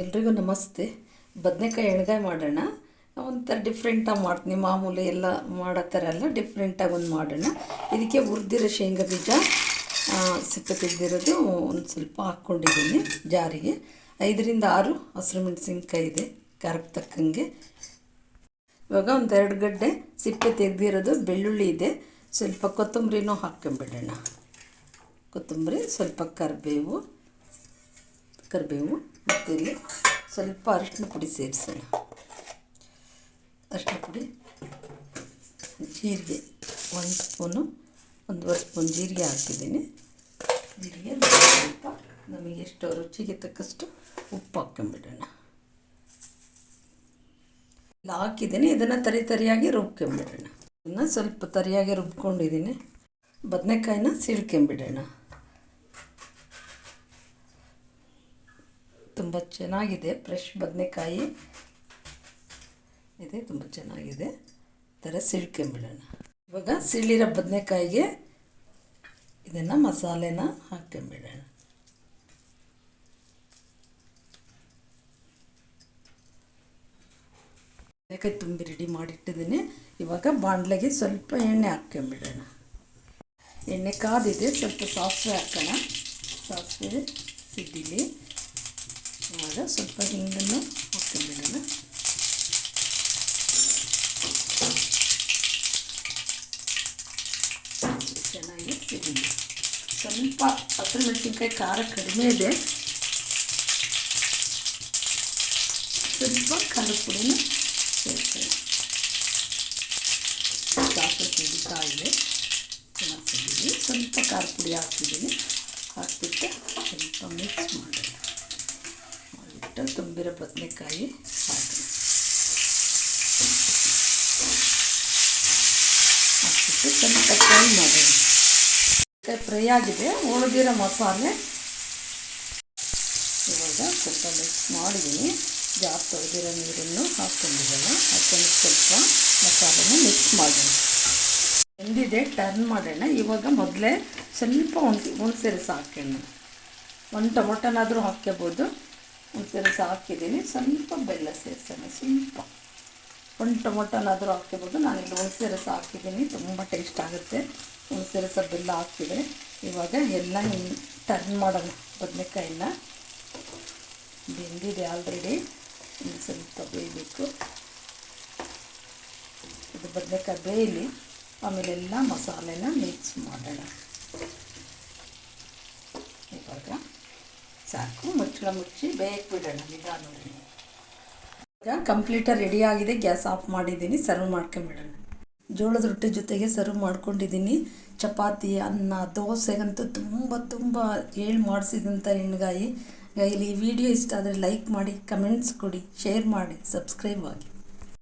ಎಲ್ರಿಗೂ ನಮಸ್ತೆ. ಬದನೆಕಾಯಿ ಎಣ್ಗಾಯಿ ಮಾಡೋಣ. ಒಂಥರ ಡಿಫ್ರೆಂಟಾಗಿ ಮಾಡ್ತೀನಿ. ಮಾಮೂಲಿ ಎಲ್ಲ ಮಾಡೋ ಥರ ಎಲ್ಲ ಡಿಫ್ರೆಂಟಾಗಿ ಒಂದು ಮಾಡೋಣ. ಇದಕ್ಕೆ ಹುರಿದಿರೋ ಶೇಂಗಾ ಬೀಜ ಸಿಪ್ಪೆ ತೆಗೆದಿರೋದು ಒಂದು ಸ್ವಲ್ಪ ಹಾಕ್ಕೊಂಡಿದ್ದೀನಿ ಜಾರಿಗೆ. ಐದರಿಂದ ಆರು ಹಸಿರು ಮೆಣಸಿನ್ಕಾಯಿ ಇದೆ ಖಾರಕ್ಕೆ ತಕ್ಕಂಗೆ. ಇವಾಗ ಒಂದು ಎರಡು ಗಡ್ಡೆ ಸಿಪ್ಪೆ ತೆಗೆದಿರೋದು, ಬೆಳ್ಳುಳ್ಳಿ ಇದೆ. ಸ್ವಲ್ಪ ಕೊತ್ತಂಬರಿನೂ ಹಾಕ್ಕೊಂಬಿಡೋಣ. ಕೊತ್ತಂಬರಿ, ಸ್ವಲ್ಪ ಕರಿಬೇವು. ಕರಿಬೇವು ಮತ್ತು ಇಲ್ಲಿ ಸ್ವಲ್ಪ ಅರಿಶಿನ ಪುಡಿ ಸೇರಿಸೋಣ. ಅರಿಶಿನ ಪುಡಿ, ಜೀರಿಗೆ ಒಂದು ಸ್ಪೂನು ಒಂದೂವರೆ ಸ್ಪೂನ್ ಜೀರಿಗೆ ಹಾಕಿದ್ದೀನಿ. ಜೀರಿಗೆ ಸ್ವಲ್ಪ ನಮಗೆ ಎಷ್ಟು ರುಚಿಗೆ ತಕ್ಕಷ್ಟು ಉಪ್ಪು ಹಾಕ್ಕೊಂಬಿಡೋಣ. ಇಲ್ಲ ಹಾಕಿದ್ದೀನಿ, ಇದನ್ನು ತರಿ ತರಿಯಾಗಿ ರುಬ್ಕೊಂಬಿಡೋಣ. ಇದನ್ನು ಸ್ವಲ್ಪ ತರಿಯಾಗಿ ರುಬ್ಕೊಂಡಿದ್ದೀನಿ. ಬದನೆಕಾಯಿನ ಸೀಳ್ಕೊಂಬಿಡೋಣ. ತುಂಬ ಚೆನ್ನಾಗಿದೆ ಫ್ರೆಶ್ ಬದನೆಕಾಯಿ. ಇದೆ, ತುಂಬ ಚೆನ್ನಾಗಿದೆ. ಥರ ಸಿಳ್ಕೊಂಬಿಡೋಣ ಇವಾಗ ಸಿಳಿರೋ ಬದನೆಕಾಯಿಗೆ ಇದನ್ನು ಮಸಾಲೆನ ಹಾಕ್ಕೊಂಬಿಡೋಣ. ಬದನೆಕಾಯಿ ತುಂಬಿ ರೆಡಿ ಮಾಡಿಟ್ಟಿದ್ದೀನಿ. ಇವಾಗ ಬಾಣಲೆಗೆ ಸ್ವಲ್ಪ ಎಣ್ಣೆ ಹಾಕ್ಕೊಂಬಿಡೋಣ. ಎಣ್ಣೆ ಕಾದಿದೆ, ಸ್ವಲ್ಪ ಸಾಸಿವೆ ಹಾಕೋಣ. ಸಾಸಿವೆ, ಸಿಡ್ಡಿಲಿ. ಇವಾಗ ಸ್ವಲ್ಪ ಹಿಂಗನ್ನು ಹಾಕ್ಕೊಂಬಿಡೋಣ ಚೆನ್ನಾಗಿ ಸಿಡಿಲಿ ಸ್ವಲ್ಪ ಹಸಿರು ಮೆಣಸಿನ್ಕಾಯಿ ಖಾರ ಕಡಿಮೆ ಇದೆ. ಸ್ವಲ್ಪ ಖಾರದ ಪುಡಿನ ಸೇರ್ಕೊಳ್ಳಿ. ಸಾಸಿವೆ ಸಿಡಿತಾ ಇದೆ. ಚೆನ್ನಾಗಿ ಸ್ವಲ್ಪ ಖಾರ ಪುಡಿ ಹಾಕ್ತಿದ್ದೀನಿ ಹಾಕ್ಬಿಟ್ಟು ಸ್ವಲ್ಪ ಮಿಕ್ಸ್ ಮಾಡೋಣ ಮಾಡಿಬಿಟ್ಟು ತುಂಬಿರೋ ಬದನೆಕಾಯಿ ಹಾಕಿ ಹಾಕ್ಬಿಟ್ಟು ಸ್ವಲ್ಪ ಫ್ರೈ ಮಾಡೋಣ. ಫ್ರೈ ಆಗಿದೆ ಉಳಿದಿರೋ ಮಸಾಲೆ ಇವಾಗ ಸ್ವಲ್ಪ ಮಿಕ್ಸ್ ಮಾಡಿದ್ದೀನಿ. ಜಾಸ್ತಿ ತೊಳೆದಿರೋ ನೀರನ್ನು ಹಾಕ್ಕೊಂಡಿದ್ದಲ್ಲ, ಅದನ್ನು ಸ್ವಲ್ಪ ಮಸಾಲೆನ ಮಿಕ್ಸ್ ಮಾಡೋಣ. ಬೆಂದಿದೆ ಟರ್ನ್ ಮಾಡೋಣ. ಇವಾಗ ಮೊದಲೇ ಸ್ವಲ್ಪ ಹುಣಸೆ ಹುಣಸೆ ರಸ ಹಾಕೋಣ ಒಂದು ಟೊಮೊಟೊನಾದರೂ ಹಾಕ್ಕೋಬೋದು. ರಸ ಹಾಕಿದ್ದೀನಿ. ಸ್ವಲ್ಪ ಬೆಲ್ಲ ಸೇರಿಸೋಣ, ಸ್ವಲ್ಪ. ಒಂದು ಟೊಮೊಟೊನಾದರೂ ಹಾಕ್ಕೋಬೋದು. ಇಲ್ಲಿ ಹುಣಸೆ ರಸ ಹಾಕಿದ್ದೀನಿ. ತುಂಬ ಟೇಸ್ಟ್ ಆಗುತ್ತೆ. ಹುಣಸೆ ರಸ ಬೆಲ್ಲ ಹಾಕ್ತಿದ್ರೆ ಇವಾಗ ಎಲ್ಲ ಟರ್ನ್ ಮಾಡೋಣ, ಬದನೆಕಾಯಿನ. ಬೆಂದಿದೆ ಆಲ್ರೆಡಿ ಇನ್ನು ಸ್ವಲ್ಪ ಬೇಯಬೇಕು. ಇದು ಬದನೆಕಾಯಿ ಬೇಯಲಿ. ಆಮೇಲೆ ಎಲ್ಲ ಮಸಾಲೆನ ಮಿಕ್ಸ್ ಮಾಡೋಣ ಇವಾಗ ಸಾಕು, ಮುಚ್ಚಳ ಮುಚ್ಚಿ ಬೇಯಕ್ಕೆ ಬಿಡೋಣ ನೋಡಿ ಈಗ ರೆಡಿ ಆಗಿದೆ, ಗ್ಯಾಸ್ ಆಫ್ ಮಾಡಿದ್ದೀನಿ, ಸರ್ವ್ ಮಾಡ್ಕೊಂಬಿಡೋಣ. ಜೋಳದ ರೊಟ್ಟಿ ಜೊತೆಗೆ ಸರ್ವ್ ಮಾಡ್ಕೊಂಡಿದ್ದೀನಿ. ಚಪಾತಿ, ಅನ್ನ, ದೋಸೆಗಂತೂ ತುಂಬ ತುಂಬ ಹೇಳಿ ಮಾಡಿಸಿದಂಥ ಎಣ್ಗಾಯಿ ಇಲ್ಲಿ ವಿಡಿಯೋ ಇಷ್ಟ ಆದರೆ ಲೈಕ್ ಮಾಡಿ, ಕಮೆಂಟ್ಸ್ ಕೊಡಿ, ಶೇರ್ ಮಾಡಿ, ಸಬ್ಸ್ಕ್ರೈಬ್ ಆಗಿ.